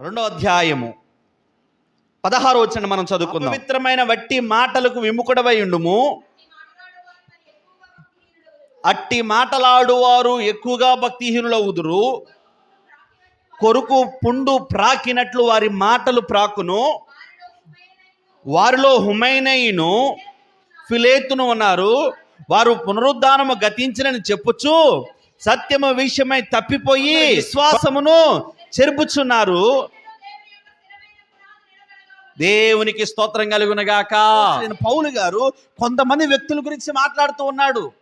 రెండో అధ్యాయము. పదహారు వచ్చిన మనం చదువుకుందాం. పవిత్రమైన వట్టి మాటలకు విముఖుడవై ఉండుము. అట్టి మాటలాడువారు ఎక్కువగా భక్తిహీనులవుదురు. కొరుకు పుండు ప్రాకినట్లు వారి మాటలు ప్రాకును. వారిలో హుమైనయిను ఫిలేతును ఉన్నారు. వారు పునరుద్ధానము గతించినని చెప్పుచు సత్యము విషయమై తప్పిపోయి విశ్వాసమును చెరుపుచున్నారు. దేవునికి స్తోత్రం కలుగునగాక. నేను పౌలు గారు కొంతమంది వ్యక్తుల గురించి మాట్లాడుతూ ఉన్నాడు.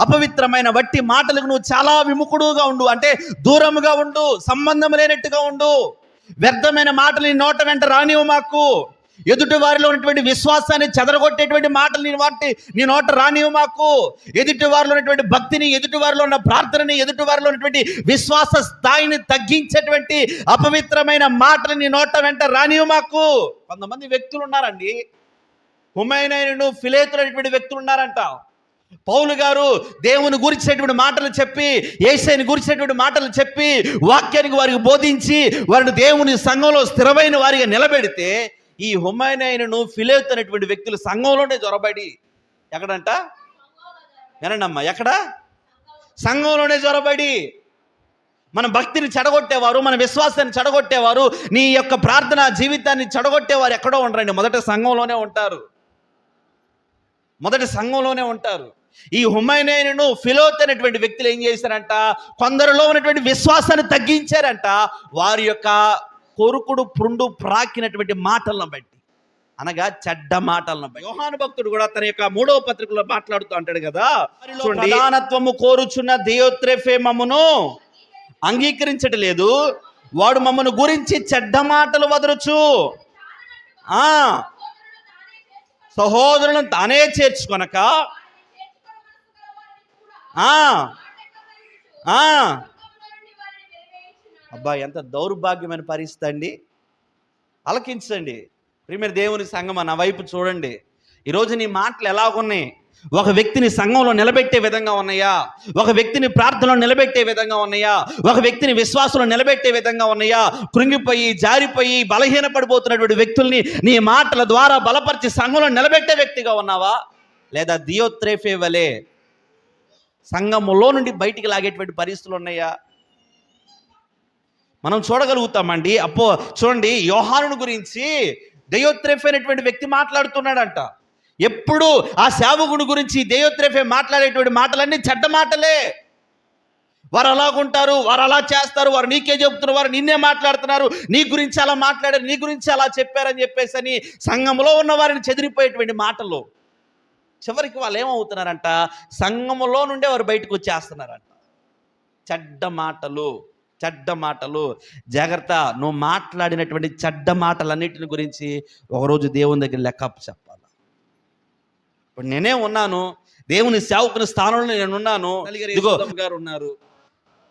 అపవిత్రమైన వట్టి మాటలకు నువ్వు చాలా విముఖుడుగా ఉండు. అంటే దూరముగా ఉండు సంబంధం లేనట్టుగా ఉండు. వ్యర్థమైన మాటలు నోట వెంట రానివ్వు మాకు. ఎదుటి వారిలో ఉన్నటువంటి విశ్వాసాన్ని చెదరగొట్టేటువంటి మాటలు నీ వాటి నీ నోట రానివ్వు మాకు. ఎదుటి వారిలో ఉన్నటువంటి భక్తిని ఎదుటి వారిలో ఉన్న ప్రార్థనని ఎదుటి వారిలో ఉన్నటువంటి విశ్వాస స్థాయిని తగ్గించేటువంటి అపవిత్రమైన మాటలు నీ నోట వెంట రానివ్వు మాకు. కొంతమంది వ్యక్తులు ఉన్నారండి. హుమైనను ఫిలేతులు అనేటువంటి వ్యక్తులు ఉన్నారంట. పౌలు గారు దేవుని గురించినటువంటి మాటలు చెప్పి ఏసైని గురించినటువంటి మాటలు చెప్పి వాక్యానికి వారికి బోధించి వారిని దేవుని సంఘంలో స్థిరమైన వారిగా నిలబెడితే ఈ హుమైనను ఫిలేత్ అనేటువంటి వ్యక్తులు సంఘంలోనే జొరబడి ఎక్కడంట? వినండమ్మా ఎక్కడ? సంఘంలోనే జ్వరబడి మన భక్తిని చెడగొట్టేవారు మన విశ్వాసాన్ని చెడగొట్టేవారు నీ యొక్క ప్రార్థన జీవితాన్ని చెడగొట్టేవారు ఎక్కడో ఉండరండి. మొదట సంఘంలోనే ఉంటారు. మొదటి సంఘంలోనే ఉంటారు. ఈ హుమైనేను ఫిలోత్ అనేటువంటి వ్యక్తులు ఏం చేశారంట? కొందరిలో ఉన్నటువంటి విశ్వాసాన్ని తగ్గించారంట. వారి యొక్క కొరుకుడు పుండు ప్రాకినటువంటి మాటలను బట్టి. అనగా చెడ్డ మాటలను బట్టి. యోహాను భక్తుడు కూడా తన యొక్క మూడవ పత్రికలో మాట్లాడుతూ అంటాడు కదా. ప్రధానత్వము కోరుచున్న దియోత్రెఫే మమ్మను అంగీకరించట్లేదు. వాడు మమ్మను గురించి చెడ్డ మాటలు వదరుచు. ఆ సహోదరులను తానే చేర్చుకొనక. ఆ ఆ. అబ్బా ఎంత దౌర్భాగ్యమైన పరిస్థితి అండి. అలకించండి ప్రియమైన దేవుని సంఘం నా వైపు చూడండి. ఈరోజు నీ మాటలు ఎలాగున్నాయి ఒక వ్యక్తిని సంఘంలో నిలబెట్టే విధంగా ఉన్నాయా? ఒక వ్యక్తిని ప్రార్థనలో నిలబెట్టే విధంగా ఉన్నాయా? ఒక వ్యక్తిని విశ్వాసంలో నిలబెట్టే విధంగా ఉన్నాయా? కృంగిపోయి జారిపోయి బలహీన పడిపోతున్నటువంటి వ్యక్తుల్ని నీ మాటల ద్వారా బలపరిచి సంఘంలో నిలబెట్టే వ్యక్తిగా ఉన్నావా? లేదా దియోత్రేఫే వలే సంఘములో నుండి బయటికి లాగేటువంటి పరిస్థితులు ఉన్నాయా? మనం చూడగలుగుతామండి. అప్పో చూడండి యోహానుని గురించి దయోత్రెఫ్ అనేటువంటి వ్యక్తి మాట్లాడుతున్నాడంట. ఎప్పుడు ఆ సేవకుని గురించి దయోత్రేఫే మాట్లాడేటువంటి మాటలన్నీ చెడ్డ మాటలే. వారు అలాగుంటారు వారు అలా చేస్తారు వారు నీకే చెబుతున్నారు వారు నిన్నే మాట్లాడుతున్నారు నీ గురించి అలా మాట్లాడారు నీ గురించి అలా చెప్పారని చెప్పేసి అని సంఘంలో ఉన్న వారిని చెదిరిపోయేటువంటి మాటలు. చివరికి వాళ్ళు ఏమవుతున్నారంట? సంఘములో నుండే వారు బయటకు వచ్చేస్తున్నారంట. చెడ్డ మాటలు. చెడ్డ మాటలు. జాగ్రత్త నువ్వు మాట్లాడినటువంటి చెడ్డ మాటలన్నిటిని గురించి ఒకరోజు దేవుని దగ్గర లెక్క చెప్పాలి? ఇప్పుడు నేనే ఉన్నాను దేవుని సేవకుని స్థానంలో నేను ఉన్నాను. ఇదిగో గారు ఉన్నారు.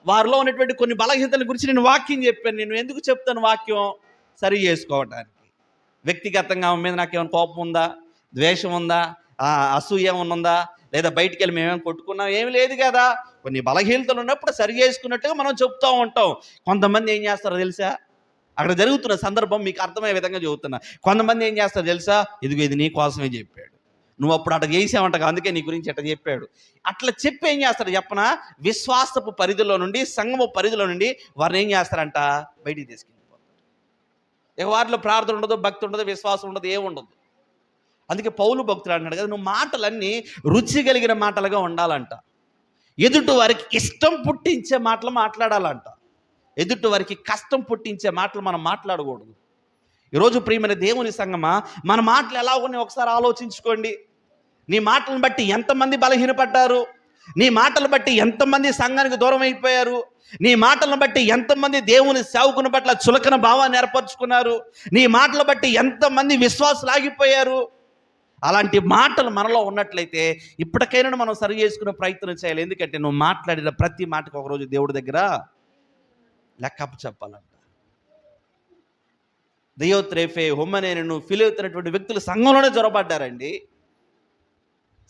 వారిలో ఉన్నటువంటి కొన్ని బలహీనతల గురించి నేను వాక్యం చెప్పాను. నేను ఎందుకు చెప్తాను వాక్యం? సరి చేసుకోవటానికి. వ్యక్తిగతంగా ఆమె మీద నాకేమైనా కోపం ఉందా? ద్వేషం ఉందా? ఆ, అసూయ ఏమైనా ఉందా? లేదా బయటికి వెళ్ళి మేమేం కొట్టుకున్నాం? ఏమి లేదు కదా. కొన్ని బలహీనతలు ఉన్నప్పుడు సరి చేసుకున్నట్టుగా మనం చెప్తూ ఉంటాం. కొంతమంది ఏం చేస్తారో తెలుసా? అక్కడ జరుగుతున్న సందర్భం మీకు అర్థమయ్యే విధంగా చెబుతున్నా. కొంతమంది ఏం చేస్తారో తెలుసా? ఇదిగో ఇది నీ కోసమే చెప్పాడు. నువ్వు అప్పుడు అట్లా చేసావంట అందుకే నీ గురించి అట్లా చెప్పాడు. అట్లా చెప్పి ఏం చేస్తాడు చెప్పనా? విశ్వాసపు పరిధిలో నుండి సంగము పరిధిలో నుండి వారిని ఏం చేస్తారంట? బయటికి తీసుకెళ్ళిపోతారు. ఇక వారిలో ప్రార్థన ఉండదు భక్తి ఉండదు విశ్వాసం ఉండదు ఏముండదు అందుకే పౌలు భక్తులు అంటున్నాడు కదా నువ్వు మాటలన్నీ రుచి కలిగిన మాటలుగా ఉండాలంట. ఎదుటి వారికి ఇష్టం పుట్టించే మాటలు మాట్లాడాలంట. ఎదుటి వారికి కష్టం పుట్టించే మాటలు మనం మాట్లాడకూడదు. ఈరోజు ప్రియమైన దేవుని సంగమా మన మాటలు ఎలా ఉన్నాయి ఒకసారి ఆలోచించుకోండి. నీ మాటలను బట్టి ఎంతమంది బలహీనపడ్డారు? నీ మాటలు బట్టి ఎంతమంది సంఘానికి దూరం అయిపోయారు? నీ మాటలను బట్టి ఎంతమంది దేవుని సేవకుని పట్ల చులకన భావాన్ని ఏర్పరచుకున్నారు? నీ మాటలు బట్టి ఎంతమంది విశ్వాసులు ఆగిపోయారు? అలాంటి మాటలు మనలో ఉన్నట్లయితే ఇప్పటికైనా మనం సరి చేసుకునే ప్రయత్నం చేయాలి. ఎందుకంటే నువ్వు మాట్లాడిన ప్రతి మాటకు ఒకరోజు దేవుడి దగ్గర లెక్కప్ప చెప్పాలంట. దయోత్రేఫే హుమ్మనేను ఫిలేతున్నటువంటి వ్యక్తులు సంఘంలోనే జ్వరపడ్డారండి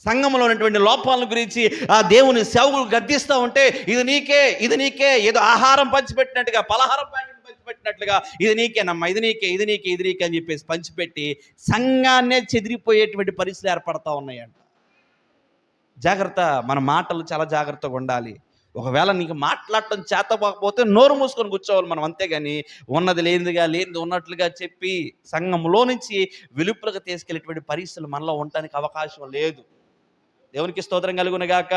సంఘంలో ఉన్నటువంటి లోపాలను గురించి ఆ దేవుని సేవకులు గద్దిస్తూ ఉంటే ఇది నీకే ఇది నీకే ఏదో ఆహారం పంచిపెట్టినట్టుగా పలహారం పంచి పంచిపెట్టినట్లుగా ఇది నీకేనమ్మా ఇది నీకే ఇది నీకే ఇది నీకే అని చెప్పేసి పంచిపెట్టి సంఘాన్నే చెదిరిపోయేటువంటి పరిస్థితులు ఏర్పడతా ఉన్నాయంట. జాగ్రత్త మన మాటలు చాలా జాగ్రత్తగా ఉండాలి. ఒకవేళ నీకు మాట్లాడటం చేతపోకపోతే నోరు మూసుకొని కూర్చోవాలి మనం అంతేగాని ఉన్నది లేనిదిగా లేనిది ఉన్నట్లుగా చెప్పి సంఘంలో నుంచి వెలుపులకు తీసుకెళ్ళేటువంటి పరిస్థితులు మనలో ఉండడానికి అవకాశం లేదు. దేవునికి స్తోత్రం కలుగునగాక